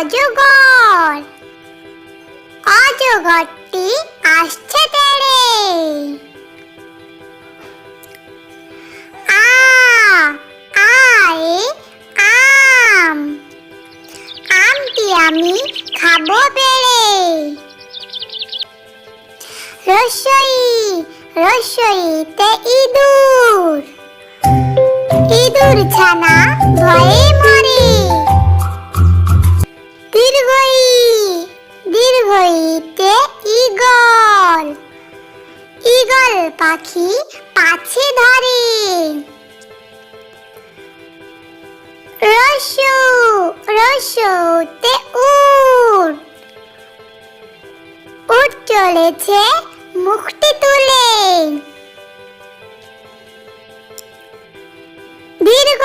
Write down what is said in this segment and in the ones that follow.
অজগর। অজগরটি আসছে তেড়ে আম। খাব পেড়ে রসই রসইতে ইঁদুর। ইঁদুর ছানা ভয়ে ঈগল পাখি পাছে ধরে। রসু, রসুতে উট। উট চলেছে মুখটি তুলে। দীর্ঘ,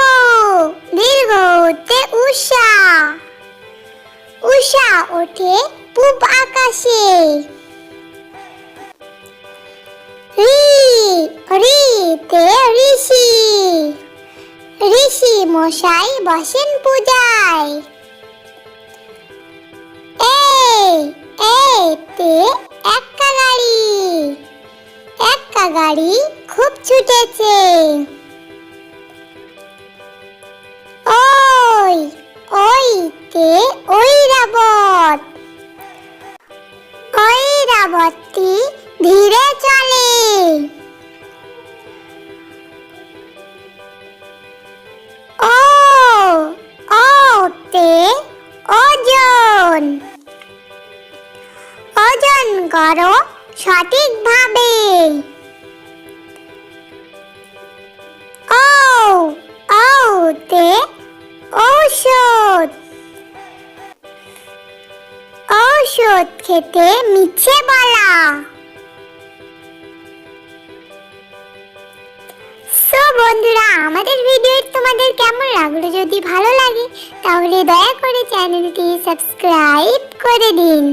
দীর্ঘতে উষা। উষা ওঠে পূব আকাশে। রি রিতে ঋষি। ঋষি মশাই বসেন পূজায়। এই তে এক্কা গাড়ি। এক্কা গাড়ি খুব ছুটেছে। করো সঠিকভাবে। ও ওতে ঔষধ। ঔষধ খেতে মিছে বলা। বন্ধুরা, আমাদের ভিডিও তোমাদের কেমন লাগল? যদি ভালো লাগে, তাহলে দয়া করে চ্যানেলটি সাবস্ক্রাইব করে দিন।